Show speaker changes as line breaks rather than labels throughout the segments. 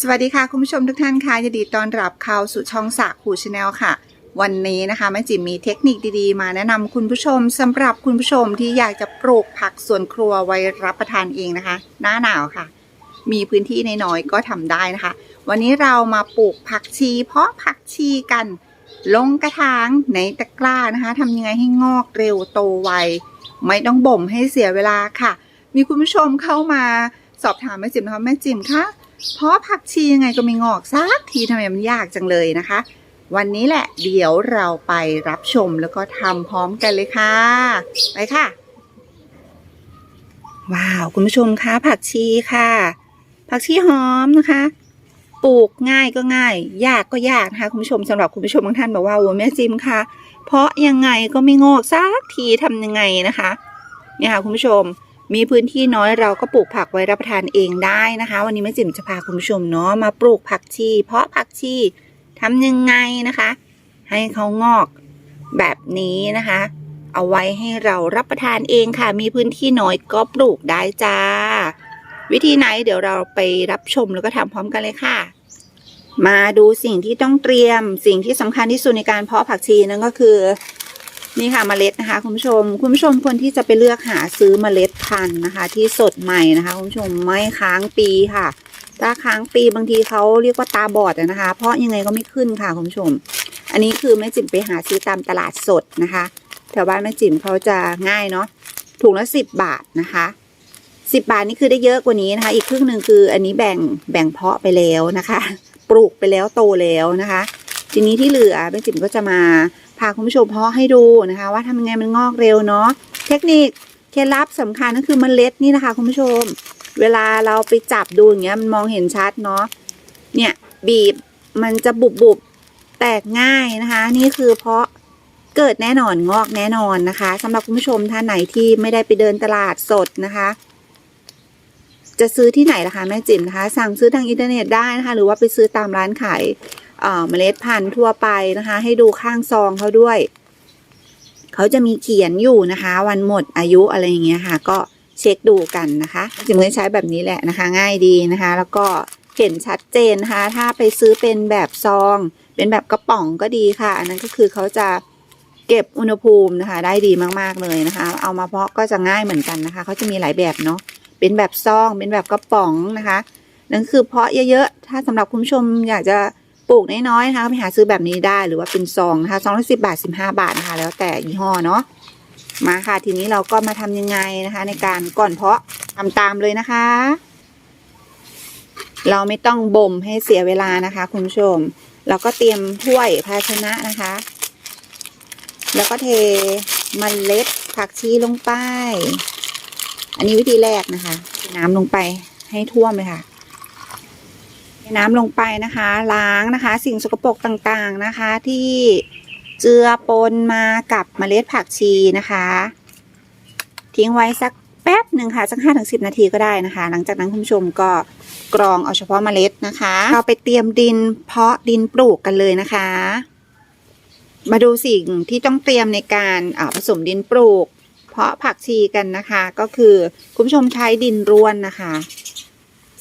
สวัสดีค่ะ คุณผู้ชมทุกท่านค่ะยินดีต้อนรับเข้าสู่ช่องสากหูชาแนลค่ะ วันนี้นะคะแม่จิ๋มมีเทคนิคดีๆ มาแนะนำคุณผู้ชมสำหรับคุณผู้ชมที่อยากจะปลูกผักสวนครัวไว้รับประทานเองนะคะ หน้าหนาวค่ะ มีพื้นที่นน้อยก็ทำได้นะคะ วันนี้เรามาปลูกผักชี เพาะผักชีกัน ลงกระถางในตะกร้านะคะทำยังไงให้งอกเร็วโตไวไม่ต้องบ่มให้เสียเวลาค่ะ มีคุณผู้ชมเข้ามาสอบถามแม่จิ๋มนะคะแม่จิ๋มคะ เพราะผักชียังไงก็ไม่งอกสักทีทำไมมันยากจังเลยนะคะ วันนี้แหละเดี๋ยวเราไปรับชมแล้วก็ทำพร้อมกันเลยค่ะ ไปค่ะ ว้าว คุณผู้ชมคะผักชีค่ะ ผักชีหอมนะคะปลูกง่ายก็ง่าย ยากก็ยากนะคะคุณผู้ชมสำหรับคุณผู้ชมบางท่านบอกว่าโอ้แม่จิมคะเพราะยังไงก็ไม่งอกสักทีทำยังไงนะคะ เนี่ยค่ะคุณผู้ชม มีพื้นที่น้อยเราก็ปลูกผักไว้รับประทานเองได้นะคะ วันนี้แม่จิ๋มจะพาคุณผู้ชมเนาะมาปลูกผักชี เพาะผักชีทำยังไงนะคะ ให้เขางอกแบบนี้นะคะ เอาไว้ให้เรารับประทานเองค่ะ มีพื้นที่น้อยก็ปลูกได้จ้า วิธีไหนเดี๋ยวเราไปรับชมแล้วก็ทำพร้อมกันเลยค่ะ มาดูสิ่งที่ต้องเตรียมสิ่งที่สำคัญที่สุดในการเพาะผักชีนั่นก็คือ นี่ค่ะเมล็ดนะคะคุณผู้ชม คุณผู้ชมควรที่จะไปเลือกหาซื้อเมล็ดพันธุ์นะคะ ที่สดใหม่นะคะคุณผู้ชมไม่ค้างปีค่ะถ้าค้างปีบางทีเขาเรียกว่าตาบอดนะคะ เพราะยังไงก็ไม่ขึ้นค่ะคุณผู้ชม อันนี้คือแม่จิ๋มไปหาซื้อตามตลาดสดนะคะแถวบ้านแม่จิ๋มเขาจะง่ายเนาะถุงละสิบบาทนะคะสิบบาทนี่คือได้เยอะกว่านี้นะคะ อีกครึ่งหนึ่งคืออันนี้แบ่งแบ่งเพาะไปแล้วนะคะ ปลูกไปแล้วโตแล้วนะคะ ทีนี้ที่เหลือแม่จิ๋มก็จะมา พาคุณผู้ชมเพาะให้ดูนะคะ ว่าทำยังไงมันงอกเร็วเนาะเทคนิคเคล็ดลับสำคัญก็คือมเมล็ดนี่นะคะ คุณผู้ชม เวลาเราไปจับดูอย่างเงี้ยมันมองเห็นชัดเนาะเนี่ยบีบมันจะบุบบุบแตกง่ายนะคะ นี่คือเพาะเกิดแน่นอนงอกแน่นอนนะคะสำหรับคุณผู้ชมท่านไหนที่ไม่ได้ไปเดินตลาดสดนะคะ จะซื้อที่ไหนล่ะคะแม่จิ๋มนะคะ สั่งซื้อทางอินเทอร์เน็ตได้นะคะ หรือว่าไปซื้อตามร้านขาย เมล็ดพันธุ์ทั่วไปนะคะ ให้ดูข้างซองเขาด้วย เขาจะมีเขียนอยู่นะคะ วันหมดอายุอะไรอย่างเงี้ยค่ะ ก็เช็คดูกันนะคะจิมก็ใช้แบบนี้แหละนะคะ ง่ายดีนะคะ แล้วก็เห็นชัดเจนนะคะ ถ้าไปซื้อเป็นแบบซอง เป็นแบบกระป๋องก็ดีค่ะ อันนั้นก็คือเขาจะเก็บอุณหภูมินะคะ ได้ดีมากๆเลยนะคะ เอามาเพาะก็จะง่ายเหมือนกันนะคะ เขาจะมีหลายแบบเนาะ เป็นแบบซอง เป็นแบบกระป๋องนะคะ นั่นคือเพาะเยอะๆ ถ้าสำหรับคุณผู้ชมอยากจะ ปลูกน้อยๆนะคะไปหาซื้อแบบนี้ได้หรือว่าเป็นซองนะคะซองละสิบาทสิบห้าบาทนะคะ แล้วแต่ยี่ห้อเนาะมาค่ะ ทีนี้เราก็มาทำยังไงนะคะ ในการก่อนเพาะทำตามเลยนะคะ เราไม่ต้องบ่มให้เสียเวลานะคะ คุณผู้ชม เราก็เตรียมถ้วยภาชนะนะคะ แล้วก็เทมเมล็ดผักชีลงไป อันนี้วิธีแรกนะคะ น้ำลงไปให้ท่วมเลยค่ะ น้ำลงไปนะคะ ล้างนะคะ สิ่งสกปรกต่างๆนะคะ ที่เจือปนมากับเมล็ดผักชีนะคะ ทิ้งไว้สักแป๊บหนึ่งค่ะ สักห้าถึงสิบนาทีก็ได้นะคะ หลังจากนั้นคุณผู้ชมก็กรองเอาเฉพาะเมล็ดนะคะ เราไปเตรียมดินเพาะดินปลูกกันเลยนะคะ มาดูสิ่งที่ต้องเตรียมในการาผสมดินปลูก เพาะผักชีกันนะคะ ก็คือคุณผู้ชมใช้ดินร่วนนะคะ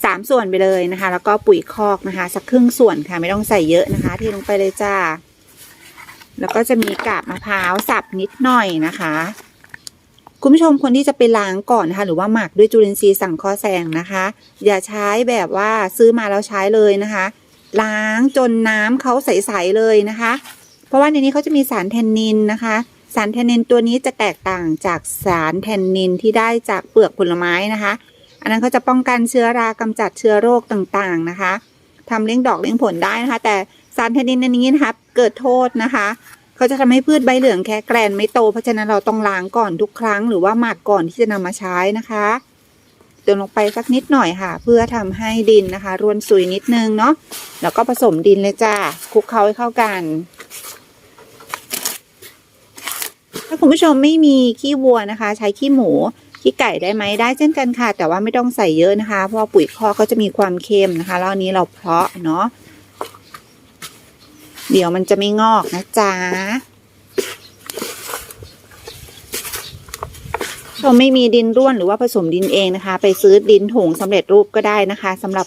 สามส่วนไปเลยนะคะ แล้วก็ปุ๋ยคอกนะคะ สักครึ่งส่วนค่ะ ไม่ต้องใส่เยอะนะคะเทลงไปเลยจ้า แล้วก็จะมีกาบมะพร้าวสับนิดหน่อยนะคะ คุณผู้ชมคนที่จะไปล้างก่อนนะคะ หรือว่าหมักด้วยจุลินทรีย์สังเคราะห์แสงนะคะ อย่าใช้แบบว่าซื้อมาแล้วใช้เลยนะคะ ล้างจนน้ำเขาใสๆเลยนะคะ เพราะว่าในนี้เขาจะมีสารแทนนินนะคะสารแทนนินตัวนี้จะแตกต่างจากสารแทนนินที่ได้จากเปลือกผลไม้นะคะ อันนั้นเขาจะป้องกันเชื้อรากำจัดเชื้อโรคต่างๆนะคะทำเลี้ยงดอกเลี้ยงผลได้นะคะ แต่สารแทนนินในนี้นะคะเกิดโทษนะคะเขาจะทำให้พืชใบเหลืองแค่แกรนไม่โต เพราะฉะนั้นเราต้องล้างก่อนทุกครั้งหรือว่าหมักก่อนที่จะนำมาใช้นะคะเติมลงไปสักนิดหน่อยค่ะ เพื่อทำให้ดินนะคะ รวนซุยนิดนึงเนาะแล้วก็ผสมดินเลยจ้าคลุกเคล้าให้เข้ากัน ถ้าคุณผู้ชมไม่มีขี้วัวนะคะ ใช้ขี้หมู ขี้ไก่ได้ไหมได้เช่นกันค่ะ แต่ว่าไม่ต้องใส่เยอะนะคะ เพราะปุ๋ยคอกเขาจะมีความเค็มนะคะแล้วอันนี้เราเพาะเนาะเดี๋ยวมันจะไม่งอกนะจ๊ะชมไม่มีดินร่วนหรือว่าผสมดินเองนะคะ ไปซื้อดินถุงสำเร็จรูปก็ได้นะคะสำหรับ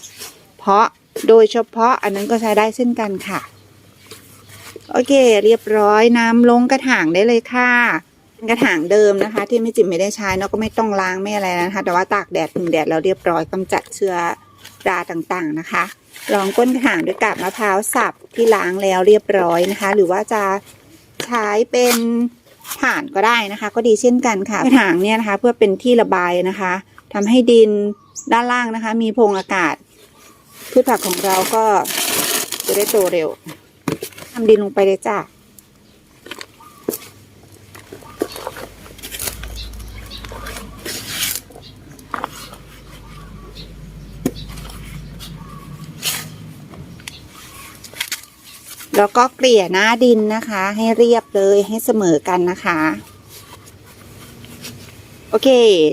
เพาะโดยเฉพาะอันนั้นก็ใช้ได้เช่นกันค่ะ โอเค เรียบร้อยน้ำลงกระถางได้เลยค่ะ กระถางเดิมนะคะ ที่ไม่จิมไม่ได้ใช้เนาะก็ไม่ต้องล้างไม่อะไรนะคะ แต่ว่าตากแดดพึ่งแดดแล้วเรียบร้อยกำจัดเชื้อราต่างๆนะคะ รองก้นกระถางด้วยกาบมะพร้าวสับที่ล้างแล้วเรียบร้อยนะคะ หรือว่าจะใช้เป็นถ่านก็ได้นะคะ ก็ดีเช่นกันค่ะกระถางเนี่ยนะคะ เพื่อเป็นที่ระบายนะคะทำให้ดินด้านล่างนะคะ มีพงอากาศพืชผักของเราก็จะได้โตเร็วทำดินลงไปเลยจ้ะ แล้วก็เกลี่ยหน้าดินนะคะ ให้เรียบเลยให้เสมอกันนะคะ โอเค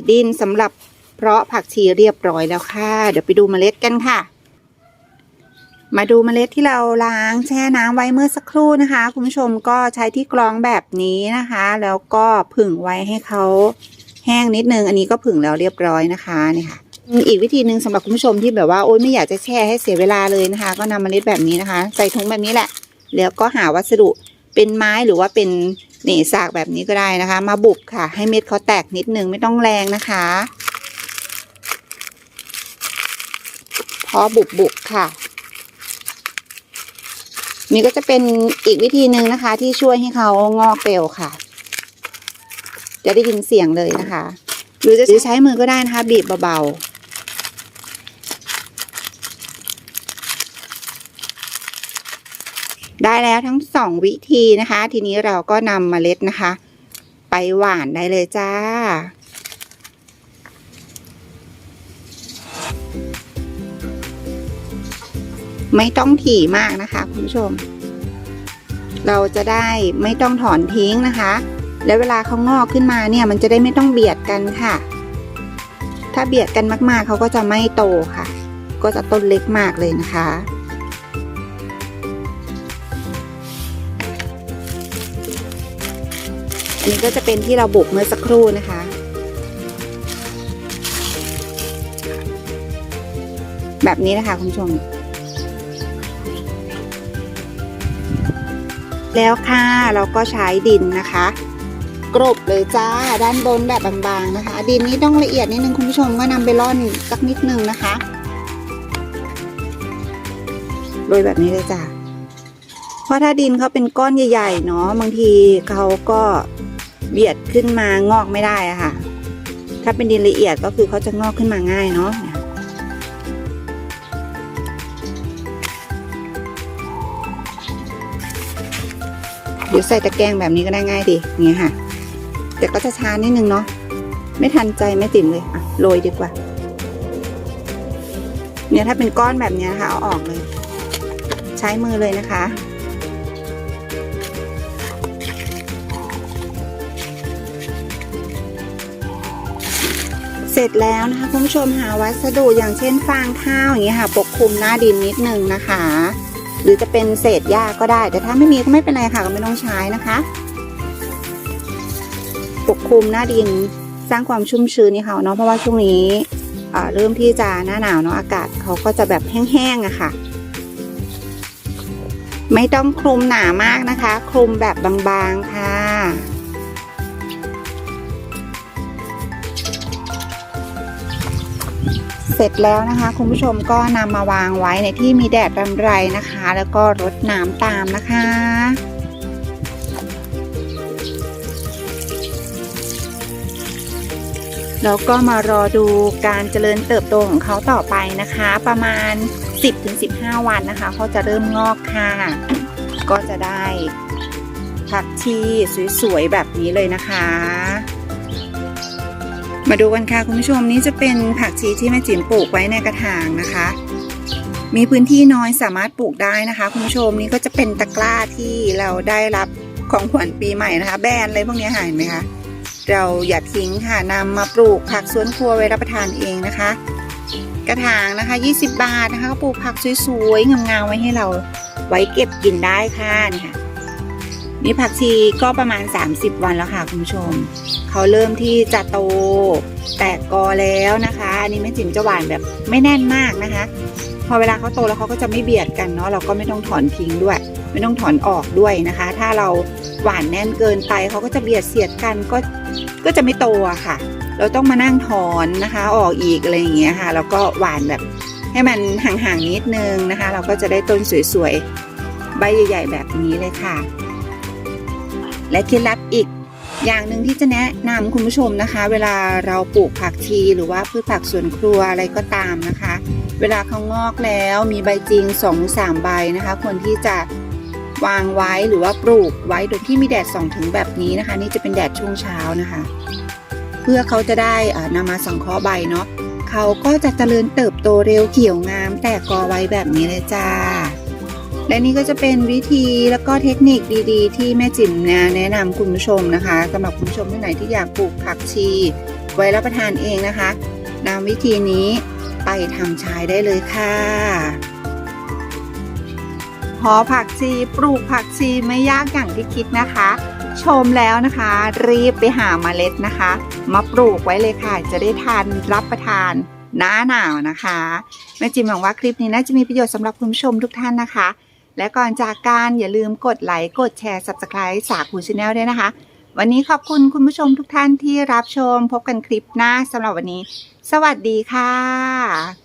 ดินสำหรับเพาะผักชีเรียบร้อยแล้วค่ะ เดี๋ยวไปดูเมล็ดกันค่ะ มาดูเมล็ดที่เราล้างแช่น้ำไว้เมื่อสักครู่นะคะ คุณผู้ชมก็ใช้ที่กรองแบบนี้นะคะ แล้วก็ผึ่งไว้ให้เขาแห้งนิดนึง อันนี้ก็ผึ่งแล้วเรียบร้อยนะคะนี่ค่ะอีกวิธีหนึ่งสำหรับคุณผู้ชมที่แบบว่าโอ๊ยไม่อยากจะแช่ให้เสียเวลาเลยนะคะ ก็นำเมล็ดแบบนี้นะคะ ใส่ถุงแบบนี้แหละ แล้วก็หาวัสดุเป็นไม้หรือว่าเป็นหนี่สากแบบนี้ก็ได้นะคะ มาบุบค่ะ ให้เม็ดเขาแตกนิดนึงไม่ต้องแรงนะคะ พอบุบบุบค่ะ นี่ก็จะเป็นอีกวิธีหนึ่งนะคะ ที่ช่วยให้เขางอกเร็วค่ะ จะได้ยินเสียงเลยนะคะ หรือจะใช้มือก็ได้นะคะ บีบเบาๆ ได้แล้วทั้งสองวิธีนะคะ ทีนี้เราก็นำเมล็ดนะคะ ไปหว่านได้เลยจ้าไม่ต้องถี่มากนะคะคุณผู้ชม เราจะได้ไม่ต้องถอนทิ้งนะคะ แล้วเวลาเขางอกขึ้นมาเนี่ยมันจะได้ไม่ต้องเบียดกันค่ะ ถ้าเบียดกันมากๆเขาก็จะไม่โตค่ะ ก็จะต้นเล็กมากเลยนะคะ อันนี้ก็จะเป็นที่เราบุกเมื่อสักครู่นะคะ แบบนี้นะคะคุณผู้ชม แล้วค่ะเราก็ใช้ดินนะคะกรบเลยจ้าด้านบนแบบบางๆนะคะ ดินนี้ต้องละเอียดนิดนึงคุณผู้ชมก็นำไปร่อนสักนิดนึงนะคะโรยแบบนี้เลยจ้าเพราะถ้าดินเขาเป็นก้อนใหญ่ๆเนาะบางทีเขาก็ เบียดขึ้นมางอกไม่ได้อะค่ะ ถ้าเป็นดินละเอียดก็คือเขาจะงอกขึ้นมาง่ายเนาะเดี๋ยวใส่ตะแกรงแบบนี้ก็ได้ง่ายดีอย่างเงี้ยค่ะ แต่ก็จะช้านิดนึงเนาะไม่ทันใจไม่ติ่มเลยอะโรยดีกว่า เนี่ยถ้าเป็นก้อนแบบนี้นะคะเอาออกเลย ใช้มือเลยนะคะ เสร็จแล้วนะคะคุณผู้ชมหาวัสดุอย่างเช่นฟางข้าวอย่างเงี้ยค่ะ ปกคลุมหน้าดินนิดนึงนะคะ หรือจะเป็นเศษหญ้าก็ได้ แต่ถ้าไม่มีก็ไม่เป็นไรค่ะก็ไม่ต้องใช้นะคะ ปกคลุมหน้าดินสร้างความชุ่มชื้นนี่ค่ะเนาะเพราะว่าช่วงนี้เริ่มที่จะหน้าหนาวเนาะอากาศเขาก็จะแบบแห้งๆอะค่ะ ไม่ต้องคลุมหนามากนะคะ คลุมแบบบางๆค่ะ เสร็จแล้วนะคะ คุณผู้ชมก็นำมาวางไว้ในที่มีแดดรำไรนะคะ แล้วก็รดน้ำตามนะคะแล้วก็มารอดูการเจริญเติบโตของเขาต่อไปนะคะ ประมาณ 10-15 วันนะคะเขาจะเริ่มงอกค่ะ ก็จะได้ผักชีสวยๆแบบนี้เลยนะคะ มาดูกันค่ะคุณผู้ชมนี่จะเป็นผักชีที่แม่จิ๋มปลูกไว้ในกระถางนะคะ มีพื้นที่น้อยสามารถปลูกได้นะคะคุณผู้ชมนี่ก็จะเป็นตะกร้าที่เราได้รับของขวัญปีใหม่นะคะ แบรนด์อะไรพวกนี้หายไหมคะเราอย่าทิ้งค่ะนำมาปลูกผักสวนครัวไว้รับประทานเองนะคะ กระถางนะคะ 20 บาทนะคะก็ปลูกผักสวยๆงามๆไว้ให้เราไว้เก็บกินได้ค่ะนี่ค่ะ นี่ผักชีก็ประมาณ 30 วันแล้วค่ะคุณผู้ชม เขาเริ่มที่จะโต แตกกอแล้วนะคะ อันนี้แม่จิ๋มจะหวานแบบไม่แน่นมากนะคะ พอเวลาเขาโตแล้วเขาก็จะไม่เบียดกันเนาะ เราก็ไม่ต้องถอนทิ้งด้วย ไม่ต้องถอนออกด้วยนะคะ ถ้าเราหวานแน่นเกินไปเขาก็จะเบียดเสียดกันก็ ก็จะไม่โตอะค่ะ เราต้องมานั่งถอนนะคะ ออกอีกอะไรอย่างเงี้ยค่ะ แล้วก็หวานแบบให้มันห่างๆนิดนึงนะคะ เราก็จะได้ต้นสวยๆ ใบใหญ่ ๆ แบบนี้เลยค่ะ และเคล็ดลับอีก อย่างหนึ่งที่จะแนะนำคุณผู้ชมนะคะ เวลาเราปลูกผักชีหรือว่าพืชผักสวนครัวอะไรก็ตามนะคะ เวลาเขางอกแล้วมีใบจริง2อสามใบนะคะควรที่จะวางไว้หรือว่าปลูกไว้โดยที่มีแดดส่องถึงแบบนี้นะคะ นี่จะเป็นแดดช่วงเช้านะคะ เพื่อเขาจะได้อ่านำมาสังเคราะห์ใบเนาะเขาก็จะเจริญเติบโตเร็วเขียวงาม แตกกอไว้แบบนี้เลยจ้า และนี่ก็จะเป็นวิธีแล้วก็เทคนิคดีๆ ที่แม่จิ๋มนะแนะนำคุณผู้ชมนะคะสำหรับคุณผู้ชมท่านไหนที่อยากปลูกผักชี ไว้รับประทานเองนะคะนำวิธีนี้ไปทำใช้ได้เลยค่ะหอผักชีปลูกผักชีไม่ยากอย่างที่คิดนะคะ ชมแล้วนะคะ รีบไปหาเมล็ดนะคะ มาปลูกไว้เลยค่ะ จะได้ทานรับประทานหน้าหนาวนะคะแม่จิมหวังว่าคลิปนี้น่าจะมีประโยชน์สำหรับคุณผู้ชมทุกท่านนะคะ และก่อนจากการอย่าลืมกดไลค์กดแชร์ subscribe สาคูชาแนลด้วยนะคะ วันนี้ขอบคุณคุณผู้ชมทุกท่านที่รับชมพบกันคลิปหน้าสำหรับวันนี้ สวัสดีค่ะ